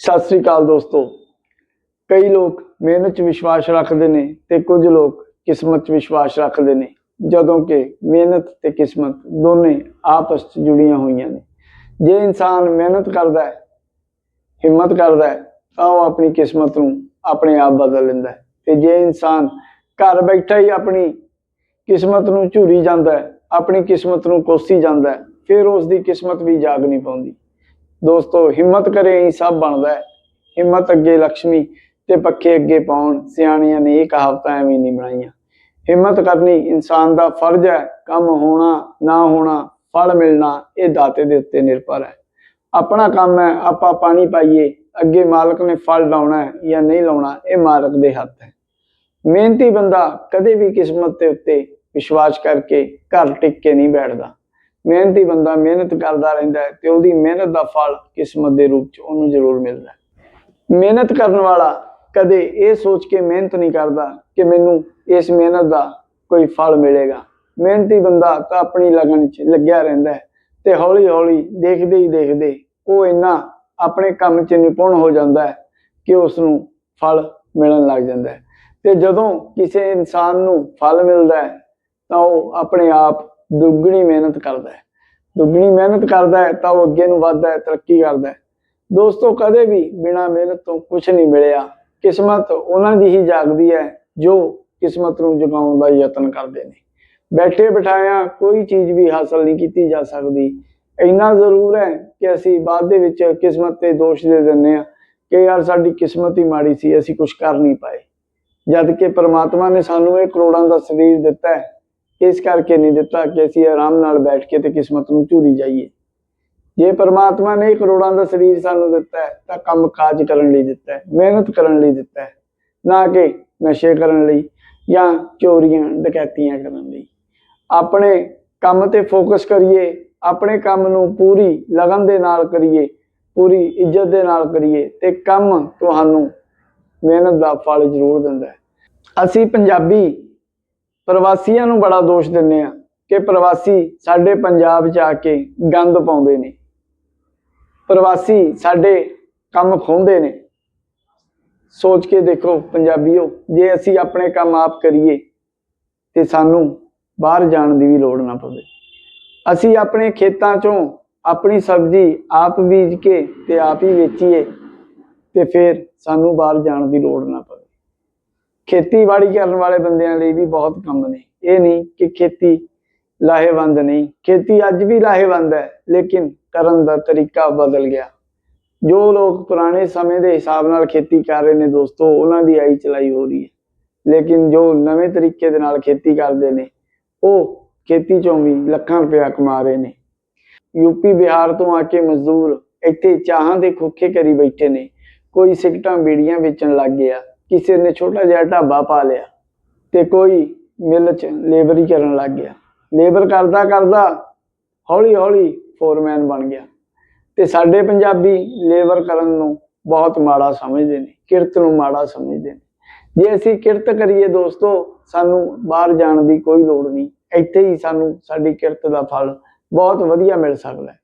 ਸਤਿ ਸ੍ਰੀ ਅਕਾਲ ਦੋਸਤੋ। ਕਈ ਲੋਕ ਮਿਹਨਤ 'ਚ ਵਿਸ਼ਵਾਸ ਰੱਖਦੇ ਨੇ ਤੇ ਕੁਝ ਲੋਕ ਕਿਸਮਤ 'ਚ ਵਿਸ਼ਵਾਸ ਰੱਖਦੇ ਨੇ, ਜਦੋਂ ਕਿ ਮਿਹਨਤ ਤੇ ਕਿਸਮਤ ਦੋਨੇ ਆਪਸ 'ਚ ਜੁੜੀਆਂ ਹੋਈਆਂ ਨੇ। ਜੇ ਇਨਸਾਨ ਮਿਹਨਤ ਕਰਦਾ ਹੈ, ਹਿੰਮਤ ਕਰਦਾ ਹੈ, ਤਾਂ ਉਹ ਆਪਣੀ ਕਿਸਮਤ ਨੂੰ ਆਪਣੇ ਆਪ ਬਦਲ ਲੈਂਦਾ ਹੈ। ਤੇ ਜੇ ਇਨਸਾਨ ਘਰ ਬੈਠਾ ਹੀ ਆਪਣੀ ਕਿਸਮਤ ਨੂੰ ਝੂਰੀ ਜਾਂਦਾ ਹੈ, ਆਪਣੀ ਕਿਸਮਤ ਨੂੰ ਕੋਸੀ ਜਾਂਦਾ ਹੈ, ਫਿਰ ਉਸ ਦੀ ਕਿਸਮਤ ਵੀ ਜਾਗ ਨਹੀਂ ਪਾਉਂਦੀ। ਦੋਸਤੋ, ਹਿੰਮਤ ਕਰੇ ਹੀ ਸਭ ਬਣਦਾ ਹੈ। ਹਿੰਮਤ ਅੱਗੇ ਲక్ష్ਮੀ ਤੇ ਪੱਖੇ ਅੱਗੇ ਪਾਉਣ, ਸਿਆਣਿਆਂ ਨੇ ਇਹ ਕਹਾਵਤਾਂ ਐਵੇਂ ਨਹੀਂ ਬਣਾਈਆਂ। ਹਿੰਮਤ ਕਰਨੀ ਇਨਸਾਨ ਦਾ ਫਰਜ਼ ਹੈ, ਕੰਮ ਹੋਣਾ, ਨਾ ਹੋਣਾ, ਫਲ ਮਿਲਣਾ, ਇਹ ਦਾਤੇ ਦੇ ਉੱਤੇ ਨਿਰਭਰ ਹੈ। ਆਪਣਾ ਕੰਮ ਹੈ, ਆਪਾਂ ਪਾਣੀ ਪਾਈਏ, ਅੱਗੇ ਮਾਲਕ ਨੇ ਫਲ ਲਾਉਣਾ ਹੈ ਜਾਂ ਨਹੀਂ ਲਾਉਣਾ, ਇਹ ਮਾਲਕ ਦੇ ਹੱਥ ਹੈ। ਮਿਹਨਤੀ ਬੰਦਾ ਕਦੇ ਵੀ ਕਿਸਮਤ ਦੇ ਉੱਤੇ ਵਿਸ਼ਵਾਸ ਕਰਕੇ ਘਰ ਟਿਕ ਕੇ ਨਹੀਂ ਬੈਠਦਾ। ਮਿਹਨਤੀ ਬੰਦਾ ਮਿਹਨਤ ਕਰਦਾ ਰਹਿੰਦਾ ਹੈ ਤੇ ਉਹਦੀ ਮਿਹਨਤ ਦਾ ਫਲ ਕਿਸਮਤ ਦੇ ਰੂਪ 'ਚ ਉਹਨੂੰ ਜ਼ਰੂਰ ਮਿਲਦਾ ਹੈ। ਮਿਹਨਤ ਕਰਨ ਵਾਲਾ ਕਦੇ ਇਹ ਸੋਚ ਕੇ ਮਿਹਨਤ ਨਹੀਂ ਕਰਦਾ ਕਿ ਮੈਨੂੰ ਇਸ ਮਿਹਨਤ ਦਾ ਕੋਈ ਫਲ ਮਿਲੇਗਾ। ਮਿਹਨਤੀ ਬੰਦਾ ਤਾਂ ਆਪਣੀ ਲਗਨ 'ਚ ਲੱਗਿਆ ਰਹਿੰਦਾ ਹੈ ਤੇ ਹੌਲੀ ਹੌਲੀ ਦੇਖਦੇ ਹੀ ਦੇਖਦੇ ਉਹ ਇੰਨਾ ਆਪਣੇ ਕੰਮ 'ਚ ਨਿਪੁੰਨ ਹੋ ਜਾਂਦਾ ਹੈ ਕਿ ਉਸ ਨੂੰ ਫਲ ਮਿਲਣ ਲੱਗ ਜਾਂਦਾ ਹੈ। ਤੇ ਜਦੋਂ ਕਿਸੇ ਇਨਸਾਨ ਨੂੰ ਫਲ ਮਿਲਦਾ ਹੈ ਤਾਂ ਉਹ ਆਪਣੇ ਆਪ ਦੁੱਗਣੀ ਮਿਹਨਤ ਕਰਦਾ ਹੈ। ਦੁੱਗਣੀ ਮਿਹਨਤ ਕਰਦਾ ਹੈ ਤਾਂ ਉਹ ਅੱਗੇ ਨੂੰ ਵੱਧਦਾ ਹੈ, ਤਰੱਕੀ ਕਰਦਾ ਹੈ। ਦੋਸਤੋ, ਕਦੇ ਵੀ ਬਿਨਾਂ ਮਿਹਨਤ ਤੋਂ ਕੁਝ ਨਹੀਂ ਮਿਲਿਆ। ਕਿਸਮਤ ਉਹਨਾਂ ਦੀ ਹੀ ਜਾਗਦੀ ਹੈ ਜੋ ਕਿਸਮਤ ਨੂੰ ਜਗਾਉਣ ਦਾ ਯਤਨ ਕਰਦੇ ਨੇ। ਬੈਠੇ ਬਿਠਾਇਆ ਕੋਈ ਚੀਜ਼ ਵੀ ਹਾਸਲ ਨਹੀਂ ਕੀਤੀ ਜਾ ਸਕਦੀ। ਇੰਨਾ ਜ਼ਰੂਰ ਹੈ ਕਿ ਅਸੀਂ ਬਾਅਦ ਦੇ ਵਿੱਚ ਕਿਸਮਤ ਤੇ ਦੋਸ਼ ਦੇ ਦਿੰਦੇ ਆ ਕਿ ਯਾਰ ਸਾਡੀ ਕਿਸਮਤ ਹੀ ਮਾੜੀ ਸੀ, ਅਸੀਂ ਕੁਝ ਕਰ ਨਹੀਂ ਪਾਏ। ਜਦ ਕਿ ਪ੍ਰਮਾਤਮਾ ਨੇ ਸਾਨੂੰ ਇਹ ਕਰੋੜਾਂ ਦਾ ਸਰੀਰ ਦਿੱਤਾ ਹੈ। ਇਸ ਕਰਕੇ ਨਹੀਂ ਦਿੱਤਾ ਕਿ ਅਸੀਂ ਆਰਾਮ ਨਾਲ ਬੈਠ ਕੇ ਤੇ ਕਿਸਮਤ ਨੂੰ ਝੂਰੀ ਜਾਈਏ। ਜੇ ਪ੍ਰਮਾਤਮਾ ਨੇ ਕਰੋੜਾਂ ਦਾ ਸਰੀਰ ਸਾਨੂੰ ਦਿੱਤਾ ਹੈ, ਤਾਂ ਕੰਮ ਕਾਜ ਕਰਨ ਲਈ ਦਿੱਤਾ ਹੈ, ਮਿਹਨਤ ਕਰਨ ਲਈ ਦਿੱਤਾ ਹੈ, ਨਾ ਕਿ ਨਸ਼ੇ ਕਰਨ ਲਈ ਜਾਂ ਚੋਰੀਆਂ, ਡਕੈਤੀਆਂ ਕਰਨ ਲਈ। ਆਪਣੇ ਕੰਮ ਤੇ ਫੋਕਸ ਕਰੀਏ, ਆਪਣੇ ਕੰਮ ਨੂੰ ਪੂਰੀ ਲਗਨ ਦੇ ਨਾਲ ਕਰੀਏ, ਪੂਰੀ ਇੱਜ਼ਤ ਦੇ ਨਾਲ ਕਰੀਏ, ਤੇ ਕੰਮ ਤੁਹਾਨੂੰ ਮਿਹਨਤ ਦਾ ਫਲ ਜ਼ਰੂਰ ਦਿੰਦਾ ਹੈ। ਅਸੀਂ ਪੰਜਾਬੀ ਪ੍ਰਵਾਸੀਆਂ ਨੂੰ ਬੜਾ ਦੋਸ਼ ਦਿੰਦੇ ਆ ਕਿ ਪ੍ਰਵਾਸੀ ਸਾਡੇ ਪੰਜਾਬ 'ਚ ਆ ਕੇ ਗੰਦ ਪਾਉਂਦੇ ਨੇ। ਪ੍ਰਵਾਸੀ ਸਾਡੇ ਕੰਮ ਖੋਹਦੇ ਨੇ। ਸੋਚ ਕੇ ਦੇਖੋ ਪੰਜਾਬੀਓ, ਜੇ ਅਸੀਂ ਆਪਣੇ ਕੰਮ ਆਪ ਕਰੀਏ ਤੇ ਸਾਨੂੰ ਬਾਹਰ ਜਾਣ ਦੀ ਵੀ ਲੋੜ ਨਾ ਪਵੇ। ਅਸੀਂ ਆਪਣੇ ਖੇਤਾਂ 'ਚੋਂ ਆਪਣੀ ਸਬਜ਼ੀ ਆਪ ਬੀਜ ਕੇ ਤੇ ਆਪ ਹੀ ਵੇਚੀਏ ਤੇ ਫਿਰ ਸਾਨੂੰ ਬਾਹਰ ਜਾਣ ਦੀ ਲੋੜ ਨਾ ਪਵੇ। ਖੇਤੀਬਾੜੀ ਕਰਨ ਵਾਲੇ ਬੰਦਿਆਂ ਲਈ ਵੀ ਬਹੁਤ ਕੰਮ ਨੇ। ਇਹ ਨਹੀਂ ਕਿ ਖੇਤੀ ਲਾਹੇਵੰਦ ਨਹੀਂ। ਖੇਤੀ ਅੱਜ ਵੀ ਲਾਹੇਵੰਦ ਹੈ, ਲੇਕਿਨ ਕਰਨ ਦਾ ਤਰੀਕਾ ਬਦਲ ਗਿਆ। ਜੋ ਲੋਕ ਪੁਰਾਣੇ ਸਮੇਂ ਦੇ ਹਿਸਾਬ ਨਾਲ ਖੇਤੀ ਕਰ ਰਹੇ ਨੇ ਦੋਸਤੋ, ਉਹਨਾਂ ਦੀ ਆਈ ਚਲਾਈ ਹੋ ਰਹੀ ਹੈ। ਲੇਕਿਨ ਜੋ ਨਵੇਂ ਤਰੀਕੇ ਦੇ ਨਾਲ ਖੇਤੀ ਕਰਦੇ ਨੇ, ਉਹ ਖੇਤੀ ਚੋਂ ਵੀ ਲੱਖਾਂ ਰੁਪਇਆ ਕਮਾ ਰਹੇ ਨੇ। ਯੂਪੀ ਬਿਹਾਰ ਤੋਂ ਆ ਕੇ ਮਜ਼ਦੂਰ ਇੱਥੇ ਚਾਹਾਂ ਦੇ ਖੋਖੇ ਕਰੀ ਬੈਠੇ ਨੇ। ਕੋਈ ਸਿਗਟਾਂ ਬੀੜੀਆਂ ਵੇਚਣ ਲੱਗ ਗਿਆ। ਕਿਸੇ ਨੇ ਛੋਟਾ ਜਿਹਾ ਢਾਬਾ ਪਾ ਲਿਆ ਤੇ ਕੋਈ ਮਿਲ 'ਚ ਲੇਬਰੀ ਕਰਨ ਲੱਗ ਗਿਆ। ਲੇਬਰ ਕਰਦਾ ਕਰਦਾ ਹੌਲੀ ਹੌਲੀ ਫੋਰਮੈਨ ਬਣ ਗਿਆ ਤੇ ਸਾਡੇ ਪੰਜਾਬੀ ਲੇਬਰ ਕਰਨ ਨੂੰ ਬਹੁਤ ਮਾੜਾ ਸਮਝਦੇ ਨੇ, ਕਿਰਤ ਨੂੰ ਮਾੜਾ ਸਮਝਦੇ ਨੇ। ਜੇ ਅਸੀਂ ਕਿਰਤ ਕਰੀਏ ਦੋਸਤੋ, ਸਾਨੂੰ ਬਾਹਰ ਜਾਣ ਦੀ ਕੋਈ ਲੋੜ ਨਹੀਂ, ਇੱਥੇ ਹੀ ਸਾਨੂੰ ਸਾਡੀ ਕਿਰਤ ਦਾ ਫਲ ਬਹੁਤ ਵਧੀਆ ਮਿਲ ਸਕਦਾ ਹੈ।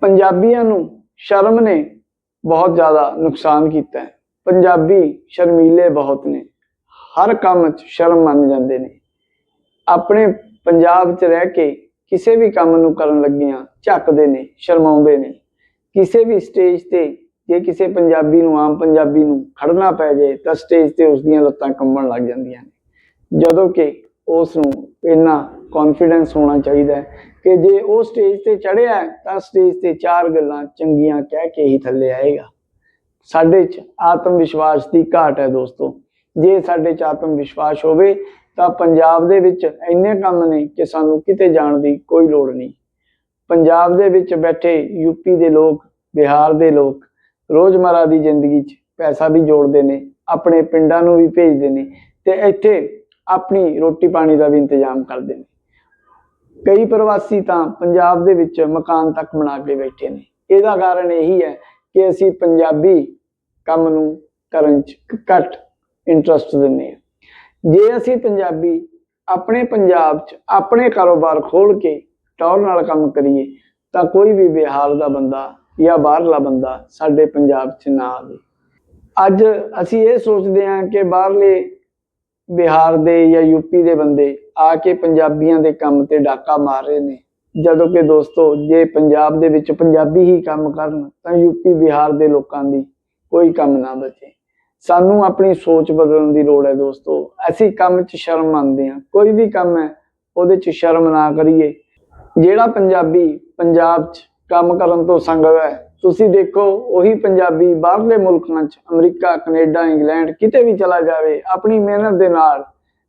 ਪੰਜਾਬੀਆਂ ਨੂੰ ਸ਼ਰਮ ਨੇ ਬਹੁਤ ਜ਼ਿਆਦਾ ਨੁਕਸਾਨ ਕੀਤਾ ਹੈ। ਪੰਜਾਬੀ ਸ਼ਰਮੀਲੇ ਬਹੁਤ ਨੇ। ਹਰ ਕੰਮ 'ਚ ਸ਼ਰਮ ਮੰਨ ਜਾਂਦੇ ਨੇ। ਆਪਣੇ ਪੰਜਾਬ 'ਚ ਰਹਿ ਕੇ ਕਿਸੇ ਵੀ ਕੰਮ ਨੂੰ ਕਰਨ ਲੱਗਿਆਂ ਝੱਕਦੇ ਨੇ, ਸ਼ਰਮਾਉਂਦੇ ਨੇ। ਕਿਸੇ ਵੀ ਸਟੇਜ ਤੇ ਜੇ ਕਿਸੇ ਪੰਜਾਬੀ ਨੂੰ, ਆਮ ਪੰਜਾਬੀ ਨੂੰ ਖੜਨਾ ਪੈ ਜਾਏ ਤਾਂ ਸਟੇਜ ਤੇ ਉਸ ਦੀਆਂ ਲੱਤਾਂ ਕੰਬਣ ਲੱਗ ਜਾਂਦੀਆਂ ਨੇ। ਜਦੋਂ ਕਿ ਉਸ ਨੂੰ ਇੰਨਾ ਕੌਨਫੀਡੈਂਸ ਹੋਣਾ ਚਾਹੀਦਾ ਹੈ ਕਿ ਜੇ ਉਹ ਸਟੇਜ ਤੇ ਚੜਿਆ ਤਾਂ ਸਟੇਜ ਤੇ ਚਾਰ ਗੱਲਾਂ ਚੰਗੀਆਂ ਕਹਿ ਕੇ ਹੀ ਥੱਲੇ ਆਏਗਾ। ਸਾਡੇ 'ਚ ਆਤਮ ਵਿਸ਼ਵਾਸ ਦੀ ਘਾਟ ਹੈ ਦੋਸਤੋ। ਜੇ ਸਾਡੇ 'ਚ ਆਤਮ ਵਿਸ਼ਵਾਸ ਹੋਵੇ, ਤਾਂ ਪੰਜਾਬ ਦੇ ਵਿੱਚ ਇੰਨੇ ਕੰਮ ਨੇ ਕਿ ਸਾਨੂੰ ਕਿਤੇ ਜਾਣ ਦੀ ਕੋਈ ਲੋੜ ਨਹੀਂ। ਪੰਜਾਬ ਦੇ ਵਿੱਚ ਬੈਠੇ ਯੂਪੀ ਦੇ ਲੋਕ, ਬਿਹਾਰ ਦੇ ਲੋਕ ਰੋਜ਼ਮਰਾ ਦੀ ਜ਼ਿੰਦਗੀ 'ਚ ਪੈਸਾ ਵੀ ਜੋੜਦੇ ਨੇ, ਆਪਣੇ ਪਿੰਡਾਂ ਨੂੰ ਵੀ ਭੇਜਦੇ ਨੇ ਤੇ ਇੱਥੇ ਆਪਣੀ ਰੋਟੀ ਪਾਣੀ ਦਾ ਵੀ ਇੰਤਜ਼ਾਮ ਕਰਦੇ ਨੇ। ਕਈ ਪ੍ਰਵਾਸੀ ਤਾਂ ਪੰਜਾਬ ਦੇ ਵਿੱਚ ਮਕਾਨ ਤੱਕ ਬਣਾ ਕੇ ਬੈਠੇ ਨੇ। ਇਹਦਾ ਕਾਰਨ ਇਹੀ ਹੈ ਕਿ ਅਸੀਂ ਪੰਜਾਬੀ ਕੰਮ ਨੂੰ ਕਰਨ 'ਚ ਘੱਟ ਇੰਟਰਸਟ ਦਿੰਦੇ ਹਾਂ। ਜੇ ਅਸੀਂ ਪੰਜਾਬੀ ਆਪਣੇ ਪੰਜਾਬ 'ਚ ਆਪਣੇ ਕਾਰੋਬਾਰ ਖੋਲ ਕੇ ਟੌਰ ਨਾਲ ਕੰਮ ਕਰੀਏ, ਤਾਂ ਕੋਈ ਵੀ ਬਿਹਾਰ ਦਾ ਬੰਦਾ ਜਾਂ ਬਾਹਰਲਾ ਬੰਦਾ ਸਾਡੇ ਪੰਜਾਬ 'ਚ ਨਾ ਆਵੇ। ਅੱਜ ਅਸੀਂ ਇਹ ਸੋਚਦੇ ਹਾਂ ਕਿ ਬਾਹਰਲੇ ਬਿਹਾਰ ਦੇ ਜਾਂ ਯੂਪੀ ਦੇ ਬੰਦੇ ਆ ਕੇ ਪੰਜਾਬੀਆਂ ਦੇ ਕੰਮ ਤੇ ਡਾਕਾ ਮਾਰ ਰਹੇ ਨੇ। ਜਦੋਂ ਕਿ ਦੋਸਤੋ, ਜੇ ਪੰਜਾਬ ਦੇ ਵਿੱਚ ਪੰਜਾਬੀ ਹੀ ਕੰਮ ਕਰਨ, ਤਾਂ ਯੂਪੀ ਬਿਹਾਰ ਦੇ ਲੋਕਾਂ ਦੀ ਕੋਈ ਕੰਮ ਨਾ ਬਚੇ। ਸਾਨੂੰ ਆਪਣੀ ਸੋਚ ਬਦਲਣ ਦੀ ਲੋੜ ਹੈ ਦੋਸਤੋ। ਅਸੀਂ ਕੰਮ 'ਚ ਸ਼ਰਮ ਮੰਨਦੇ ਹਾਂ। ਕੋਈ ਵੀ ਕੰਮ ਹੈ, ਉਹਦੇ 'ਚ ਸ਼ਰਮ ਨਾ ਕਰੀਏ। ਜਿਹੜਾ ਪੰਜਾਬੀ ਪੰਜਾਬ 'ਚ ਕੰਮ ਕਰਨ ਤੋਂ ਸੰਗਦਾ ਹੈ, ਤੁਸੀਂ ਦੇਖੋ, ਉਹੀ ਪੰਜਾਬੀ ਬਾਹਰਲੇ ਮੁਲਕਾਂ 'ਚ, ਅਮਰੀਕਾ, ਕੈਨੇਡਾ, ਇੰਗਲੈਂਡ, ਕਿਤੇ ਵੀ ਚਲਾ ਜਾਵੇ, ਆਪਣੀ ਮਿਹਨਤ ਦੇ ਨਾਲ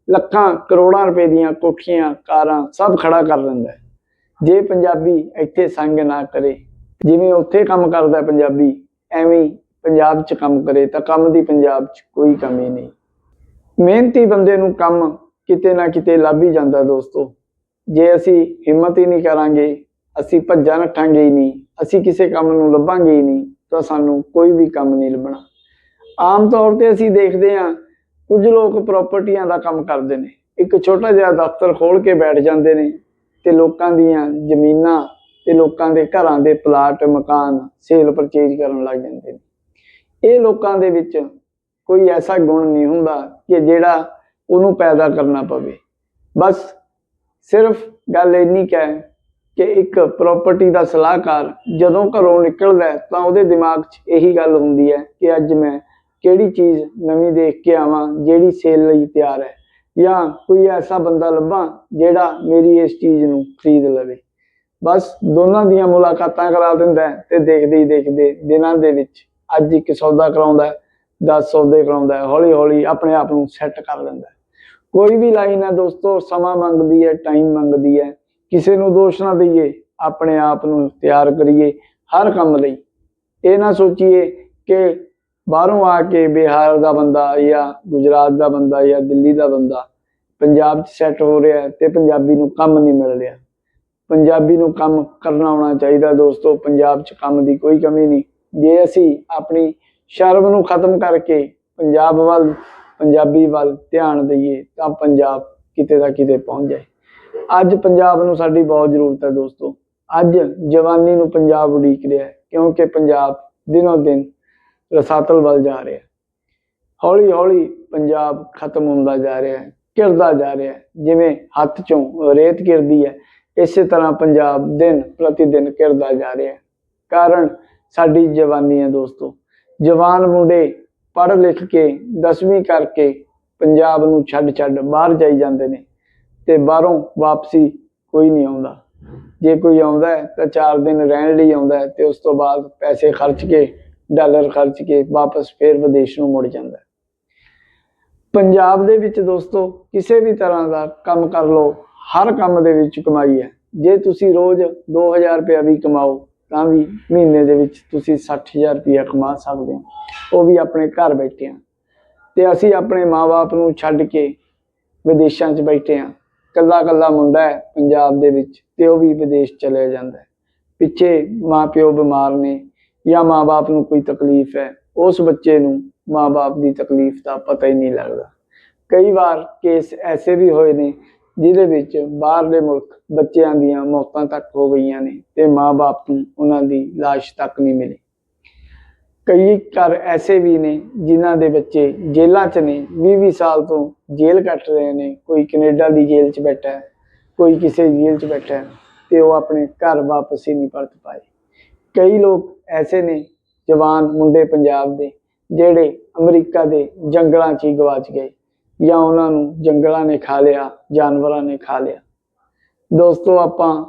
ਲੱਖਾਂ, ਕਰੋੜਾਂ ਰੁਪਏ ਦੀਆਂ ਕੋਠੀਆਂ, ਕਾਰਾਂ ਸਭ ਖੜਾ ਕਰ ਲੈਂਦਾ ਹੈ। ਜੇ ਪੰਜਾਬੀ ਇੱਥੇ ਸੰਗ ਨਾ ਕਰੇ, ਜਿਵੇਂ ਉੱਥੇ ਕੰਮ ਕਰਦਾ ਪੰਜਾਬੀ, ਐਵੇਂ ਪੰਜਾਬ 'ਚ ਕੰਮ ਕਰੇ ਤਾਂ ਕੰਮ ਦੀ ਪੰਜਾਬ 'ਚ ਕੋਈ ਕਮੀ ਨਹੀਂ। ਮਿਹਨਤੀ ਬੰਦੇ ਨੂੰ ਕੰਮ ਕਿਤੇ ਨਾ ਕਿਤੇ ਲੱਭ ਹੀ ਜਾਂਦਾ ਦੋਸਤੋ। ਜੇ ਅਸੀਂ ਹਿੰਮਤ ਹੀ ਨਹੀਂ ਕਰਾਂਗੇ, ਅਸੀਂ ਭੱਜਾਂ ਨੱਠਾਂਗੇ ਹੀ ਨਹੀਂ, ਅਸੀਂ ਕਿਸੇ ਕੰਮ ਨੂੰ ਲੱਭਾਂਗੇ ਹੀ ਨਹੀਂ, ਤਾਂ ਸਾਨੂੰ ਕੋਈ ਵੀ ਕੰਮ ਨਹੀਂ ਲੱਭਣਾ। ਆਮ ਤੌਰ ਤੇ ਅਸੀਂ ਦੇਖਦੇ ਹਾਂ, ਕੁਝ ਲੋਕ ਪ੍ਰਾਪਰਟੀਆਂ ਦਾ ਕੰਮ ਕਰਦੇ ਨੇ। ਇੱਕ ਛੋਟਾ ਜਿਹਾ ਦਫ਼ਤਰ ਖੋਲ ਕੇ ਬੈਠ ਜਾਂਦੇ ਨੇ ਤੇ ਲੋਕਾਂ ਦੀਆਂ ਜ਼ਮੀਨਾਂ ਤੇ ਲੋਕਾਂ ਦੇ ਘਰਾਂ ਦੇ ਪਲਾਟ ਮਕਾਨ ਸੇਲ ਪਰਚੇਜ ਕਰਨ ਲੱਗ ਜਾਂਦੇ ਨੇ। ਇਹ ਲੋਕਾਂ ਦੇ ਵਿੱਚ ਕੋਈ ਐਸਾ ਗੁਣ ਨਹੀਂ ਹੁੰਦਾ ਕਿ ਜਿਹੜਾ ਉਹਨੂੰ ਪੈਦਾ ਕਰਨਾ ਪਵੇ। ਬਸ ਸਿਰਫ ਗੱਲ ਇੰਨੀ ਕਹਿ ਕਿ ਇੱਕ ਪ੍ਰਾਪਰਟੀ ਦਾ ਸਲਾਹਕਾਰ ਜਦੋਂ ਘਰੋਂ ਨਿਕਲਦਾ ਤਾਂ ਉਹਦੇ ਦਿਮਾਗ 'ਚ ਇਹੀ ਗੱਲ ਹੁੰਦੀ ਹੈ ਕਿ ਅੱਜ ਮੈਂ ਕਿਹੜੀ ਚੀਜ਼ ਨਵੀਂ ਦੇਖ ਕੇ ਆਵਾਂ ਜਿਹੜੀ ਸੇਲ ਲਈ ਤਿਆਰ ਹੈ ਜਾਂ ਕੋਈ ਐਸਾ ਬੰਦਾ ਲੱਭਾਂ ਜਿਹੜਾ ਮੇਰੀ ਇਸ ਚੀਜ਼ ਨੂੰ ਖਰੀਦ ਲਵੇ। ਬਸ ਦੋਨਾਂ ਦੀਆਂ ਮੁਲਾਕਾਤਾਂ ਕਰਾ ਦਿੰਦਾ ਹੈ ਤੇ ਦੇਖਦੇ ਹੀ ਦੇਖਦੇ ਦਿਨਾਂ ਦੇ ਵਿੱਚ ਅੱਜ ਇੱਕ ਸੌਦਾ ਕਰਾਉਂਦਾ ਹੈ 10 ਸੌਦੇ ਕਰਾਉਂਦਾ ਹੌਲੀ ਹੌਲੀ ਆਪਣੇ ਆਪ ਨੂੰ ਸੈੱਟ ਕਰ ਲੈਂਦਾ ਕੋਈ ਵੀ ਲਾਈਨ ਹੈ ਦੋਸਤੋ, ਸਮਾਂ ਮੰਗਦੀ ਹੈ ਟਾਈਮ ਮੰਗਦੀ ਹੈ। ਕਿਸੇ ਨੂੰ ਦੋਸ਼ ਨਾ ਦਈਏ, ਆਪਣੇ ਆਪ ਨੂੰ ਤਿਆਰ ਕਰੀਏ ਹਰ ਕੰਮ ਲਈ। ਇਹ ਨਾ ਸੋਚੀਏ ਕਿ ਬਾਹਰੋਂ ਆ ਕੇ ਬਿਹਾਰ ਦਾ ਬੰਦਾ ਜਾਂ ਗੁਜਰਾਤ ਦਾ ਬੰਦਾ ਜਾਂ ਦਿੱਲੀ ਦਾ ਬੰਦਾ ਪੰਜਾਬ 'ਚ ਸੈੱਟ ਹੋ ਰਿਹਾ ਹੈ ਤੇ ਪੰਜਾਬੀ ਨੂੰ ਕੰਮ ਨਹੀਂ ਮਿਲ ਰਿਹਾ। ਪੰਜਾਬੀ ਨੂੰ ਕੰਮ ਕਰਨਾ ਆਉਣਾ ਚਾਹੀਦਾ ਦੋਸਤੋ, ਪੰਜਾਬ 'ਚ ਕੰਮ ਦੀ ਕੋਈ ਕਮੀ ਨਹੀਂ। ਜੇ ਅਸੀਂ ਆਪਣੀ ਸ਼ਰਮ ਨੂੰ ਖਤਮ ਕਰਕੇ ਪੰਜਾਬ ਵੱਲ, ਪੰਜਾਬੀ ਵੱਲ ਧਿਆਨ ਦਈਏ, ਤਾਂ ਪੰਜਾਬ ਕਿਤੇ ਦਾ ਕਿਤੇ ਪਹੁੰਚ ਜਾਏ। ਅੱਜ ਪੰਜਾਬ ਨੂੰ ਸਾਡੀ ਬਹੁਤ ਜ਼ਰੂਰਤ ਹੈ ਦੋਸਤੋ। ਅੱਜ ਜਵਾਨੀ ਨੂੰ ਪੰਜਾਬ ਉਡੀਕ ਰਿਹਾ ਹੈ, ਕਿਉਂਕਿ ਪੰਜਾਬ ਦਿਨੋ ਦਿਨ ਰਸਾਤਲ ਵੱਲ ਜਾ ਰਿਹਾ ਹੈ। ਹੌਲੀ ਹੌਲੀ ਪੰਜਾਬ ਖਤਮ ਹੁੰਦਾ ਜਾ ਰਿਹਾ ਹੈ ਕਿਰਦਾ ਜਾ ਰਿਹਾ ਹੈ। ਜਿਵੇਂ ਹੱਥ ਚੋਂ ਰੇਤ ਕਿਰਦੀ ਹੈ, ਇਸੇ ਤਰ੍ਹਾਂ ਪੰਜਾਬ ਦਿਨ ਪ੍ਰਤੀ ਦਿਨ ਕਿਰਦਾ ਜਾ ਰਿਹਾ ਹੈ। ਕਾਰਨ ਸਾਡੀ ਜਵਾਨੀ ਹੈ ਦੋਸਤੋ। ਜਵਾਨ ਮੁੰਡੇ ਪੜ੍ਹ ਲਿਖ ਕੇ 10ਵੀਂ ਕਰਕੇ ਪੰਜਾਬ ਨੂੰ ਛੱਡ ਛੱਡ ਬਾਹਰ ਜਾਈ ਜਾਂਦੇ ਨੇ ਤੇ ਬਾਹਰੋਂ ਵਾਪਸੀ ਕੋਈ ਨਹੀਂ ਆਉਂਦਾ। ਜੇ ਕੋਈ ਆਉਂਦਾ ਹੈ ਤਾਂ 4 ਦਿਨ ਰਹਿਣ ਲਈ ਆਉਂਦਾ ਹੈ ਤੇ ਉਸ ਤੋਂ ਬਾਅਦ ਪੈਸੇ ਖਰਚ ਕੇ, ਡਾਲਰ ਖਰਚ ਕੇ ਵਾਪਸ ਫੇਰ ਵਿਦੇਸ਼ ਨੂੰ ਮੁੜ ਜਾਂਦਾ ਪੰਜਾਬ ਦੇ ਵਿੱਚ ਦੋਸਤੋ ਕਿਸੇ ਵੀ ਤਰ੍ਹਾਂ ਦਾ ਕੰਮ ਕਰ ਲਓ, ਹਰ ਕੰਮ ਦੇ ਵਿੱਚ ਕਮਾਈ ਹੈ। ਜੇ ਤੁਸੀਂ ਰੋਜ਼ 2000 ਰੁਪਇਆ ਵੀ ਕਮਾਓ ਤਾਂ ਵੀ ਮਹੀਨੇ ਦੇ ਵਿੱਚ ਤੁਸੀਂ 60000 ਰੁਪਇਆ ਕਮਾ ਸਕਦੇ ਹੋ। ਉਹ ਵੀ ਆਪਣੇ ਘਰ ਬੈਠੇ ਆ। ਤੇ ਅਸੀਂ ਆਪਣੇ ਮਾਪੇ ਨੂੰ ਛੱਡ ਕੇ ਵਿਦੇਸ਼ਾਂ 'ਚ ਬੈਠੇ ਆ। ਕੱਲਾ ਕੱਲਾ ਮੁੰਡਾ ਹੈ ਪੰਜਾਬ ਦੇ ਵਿੱਚ ਤੇ ਉਹ ਵੀ ਵਿਦੇਸ਼ ਚਲੇ ਜਾਂਦਾ ਹੈ। ਪਿੱਛੇ ਮਾਪਿਓ ਬਿਮਾਰ ਨੇ ਜਾਂ ਮਾਪੇ ਨੂੰ ਕੋਈ ਤਕਲੀਫ ਹੈ, ਉਸ ਬੱਚੇ ਨੂੰ ਮਾਪੇ ਦੀ ਤਕਲੀਫ ਦਾ ਪਤਾ ਹੀ ਨਹੀਂ ਲੱਗਦਾ। ਕਈ ਵਾਰ ਕੇਸ ਐਸੇ ਵੀ ਹੋਏ ਨੇ ਜਿਹਦੇ ਵਿੱਚ ਬਾਹਰਲੇ ਮੁਲਕ ਬੱਚਿਆਂ ਦੀਆਂ ਮੌਤਾਂ ਤੱਕ ਹੋ ਗਈਆਂ ਨੇ ਤੇ ਮਾਪੇ ਨੂੰ ਉਹਨਾਂ ਦੀ ਲਾਸ਼ ਤੱਕ ਨਹੀਂ ਮਿਲੀ। ਕਈ ਘਰ ਐਸੇ ਵੀ ਨੇ ਜਿਨ੍ਹਾਂ ਦੇ ਬੱਚੇ ਜੇਲ੍ਹਾਂ 'ਚ ਨੇ 20-20 ਸਾਲ ਤੋਂ ਜੇਲ੍ਹ ਕੱਟ ਰਹੇ ਨੇ, ਕੋਈ ਕੈਨੇਡਾ ਦੀ ਜੇਲ੍ਹ 'ਚ ਬੈਠਾ ਹੈ, ਕੋਈ ਕਿਸੇ ਜੇਲ੍ਹ 'ਚ ਬੈਠਾ ਹੈ ਤੇ ਉਹ ਆਪਣੇ ਘਰ ਵਾਪਸ ਹੀ ਨਹੀਂ ਪਰਤ ਪਾਏ। ਕਈ ਲੋਕ ਐਸੇ ਨੇ ਜਵਾਨ ਮੁੰਡੇ ਪੰਜਾਬ ਦੇ ਜਿਹੜੇ ਅਮਰੀਕਾ ਦੇ ਜੰਗਲਾਂ 'ਚ ਹੀ ਗਵਾਚ ਗਏ। ਜਾਂ ਉਹਨਾਂ ਨੂੰ ਜੰਗਲਾਂ ਨੇ ਖਾ ਲਿਆ, ਜਾਨਵਰਾਂ ਨੇ ਖਾ ਲਿਆ। ਦੋਸਤੋ, ਆਪਾਂ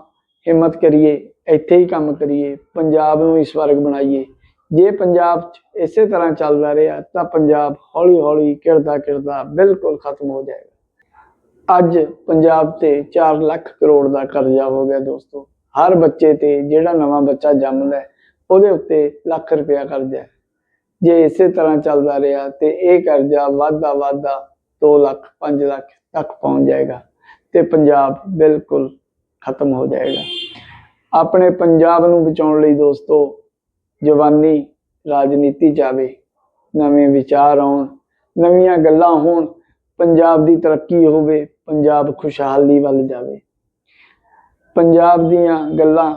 ਹਿੰਮਤ ਕਰੀਏ, ਇੱਥੇ ਹੀ ਕੰਮ ਕਰੀਏ, ਪੰਜਾਬ ਨੂੰ ਹੀ ਸਵਰਗ ਬਣਾਈਏ। ਜੇ ਪੰਜਾਬ 'ਚ ਇਸੇ ਤਰ੍ਹਾਂ ਚੱਲਦਾ ਰਿਹਾ, ਤਾਂ ਪੰਜਾਬ ਹੌਲੀ ਹੌਲੀ ਕਿਰਦਾ ਕਿਰਦਾ ਬਿਲਕੁਲ ਖਤਮ ਹੋ ਜਾਏਗਾ। ਅੱਜ ਪੰਜਾਬ ਤੇ 4 ਲੱਖ ਕਰੋੜ ਦਾ ਕਰਜ਼ਾ ਹੋ ਗਿਆ ਦੋਸਤੋ। ਹਰ ਬੱਚੇ ਤੇ ਜਿਹੜਾ ਨਵਾਂ ਬੱਚਾ ਜੰਮਦਾ ਉਹਦੇ ਉੱਤੇ ਲੱਖ ਰੁਪਇਆ ਕਰਜ਼ਾ ਹੈ। ਜੇ ਇਸੇ ਤਰ੍ਹਾਂ ਚੱਲਦਾ ਰਿਹਾ ਤੇ ਇਹ ਕਰਜ਼ਾ ਵਾਧਾ ਵਾਧਾ 2 ਲੱਖ 5 ਲੱਖ ਤੱਕ ਪਹੁੰਚ ਜਾਏਗਾ ਤੇ ਪੰਜਾਬ ਬਿਲਕੁਲ ਖਤਮ ਹੋ ਜਾਏਗਾ। ਆਪਣੇ ਪੰਜਾਬ ਨੂੰ ਬਚਾਉਣ ਲਈ ਦੋਸਤੋ, ਜਵਾਨੀ ਰਾਜਨੀਤੀ ਜਾਵੇ, ਨਵੇਂ ਵਿਚਾਰ ਆਉਣ, ਨਵੀਆਂ ਗੱਲਾਂ ਹੋਣ, ਪੰਜਾਬ ਦੀ ਤਰੱਕੀ ਹੋਵੇ, ਪੰਜਾਬ ਖੁਸ਼ਹਾਲੀ ਵੱਲ ਜਾਵੇ। ਪੰਜਾਬ ਦੀਆਂ ਗੱਲਾਂ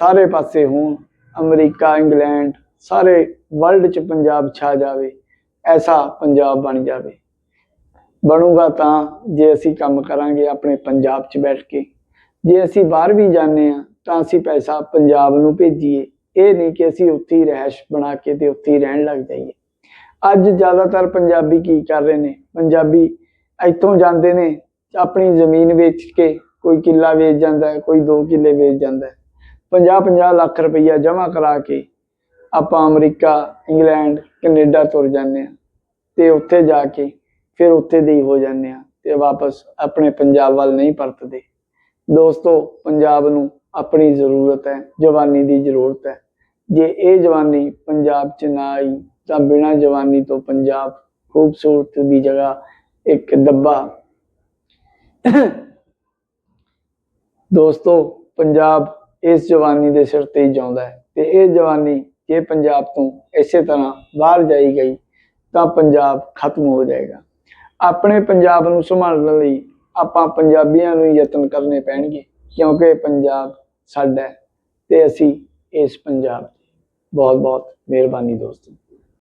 ਸਾਰੇ ਪਾਸੇ ਹੋਣ, ਅਮਰੀਕਾ, ਇੰਗਲੈਂਡ, ਸਾਰੇ ਵਰਲਡ 'ਚ ਪੰਜਾਬ ਛਾ ਜਾਵੇ, ਐਸਾ ਪੰਜਾਬ ਬਣ ਜਾਵੇ। ਬਣੂਗਾ ਤਾਂ ਜੇ ਅਸੀਂ ਕੰਮ ਕਰਾਂਗੇ ਆਪਣੇ ਪੰਜਾਬ 'ਚ ਬੈਠ ਕੇ। ਜੇ ਅਸੀਂ ਬਾਹਰ ਵੀ ਜਾਂਦੇ ਆ ਤਾਂ ਅਸੀਂ ਪੈਸਾ ਪੰਜਾਬ ਨੂੰ ਭੇਜੀਏ। ਇਹ ਨਹੀਂ ਕਿ ਅਸੀਂ ਉੱਥੇ ਹੀ ਰਹਿਸ਼ ਬਣਾ ਕੇ ਤੇ ਉੱਥੇ ਹੀ ਰਹਿਣ ਲੱਗ ਜਾਈਏ। ਅੱਜ ਜ਼ਿਆਦਾਤਰ ਪੰਜਾਬੀ ਕੀ ਕਰ ਰਹੇ ਨੇ? ਪੰਜਾਬੀ ਇੱਥੋਂ ਜਾਂਦੇ ਨੇ, ਆਪਣੀ ਜ਼ਮੀਨ ਵੇਚ ਕੇ ਕੋਈ ਕਿੱਲਾ ਵੇਚ ਜਾਂਦਾ ਹੈ, ਕੋਈ 2 ਕਿੱਲੇ ਵੇਚ ਜਾਂਦਾ ਹੈ। 50 50 ਲੱਖ ਰੁਪਈਆ ਜਮ੍ਹਾਂ ਕਰਾ ਕੇ ਆਪਾਂ ਅਮਰੀਕਾ, ਇੰਗਲੈਂਡ, ਕੈਨੇਡਾ ਤੁਰ ਜਾਂਦੇ ਆ ਤੇ ਉੱਥੇ ਜਾ ਕੇ ਫਿਰ ਉੱਥੇ ਦੇ ਹੀ ਹੋ ਜਾਂਦੇ ਆ ਤੇ ਵਾਪਸ ਆਪਣੇ ਪੰਜਾਬ ਵੱਲ ਨਹੀਂ ਪਰਤਦੇ। ਦੋਸਤੋ, ਪੰਜਾਬ ਨੂੰ ਆਪਣੀ ਜ਼ਰੂਰਤ ਹੈ, ਜਵਾਨੀ ਦੀ ਜ਼ਰੂਰਤ ਹੈ। ਜੇ ਇਹ ਜਵਾਨੀ ਪੰਜਾਬ 'ਚ ਨਾ ਆਈ, ਤਾਂ ਬਿਨਾਂ ਜਵਾਨੀ ਤੋਂ ਪੰਜਾਬ ਖੂਬਸੂਰਤ ਦੀ ਜਗ੍ਹਾ ਇੱਕ ਦੱਬਾ। ਦੋਸਤੋ, ਪੰਜਾਬ ਇਸ ਜਵਾਨੀ ਦੇ ਸਿਰ ਤੇ ਹੀ ਜਿਉਂਦਾ ਹੈ ਤੇ ਇਹ ਜਵਾਨੀ ਜੇ ਪੰਜਾਬ ਤੋਂ ਇਸੇ ਤਰ੍ਹਾਂ ਬਾਹਰ ਜਾਈ ਗਈ, ਤਾਂ ਪੰਜਾਬ ਖਤਮ ਹੋ ਜਾਏਗਾ। ਆਪਣੇ ਪੰਜਾਬ ਨੂੰ ਸੰਭਾਲਣ ਲਈ ਆਪਾਂ ਪੰਜਾਬੀਆਂ ਨੂੰ ਯਤਨ ਕਰਨੇ ਪੈਣਗੇ, ਕਿਉਂਕਿ ਪੰਜਾਬ ਸਾਡਾ ਹੈ ਤੇ ਅਸੀਂ ਇਸ ਪੰਜਾਬ ਦੀ ਬਹੁਤ ਬਹੁਤ ਮਿਹਰਬਾਨੀ ਦੋਸਤੋ।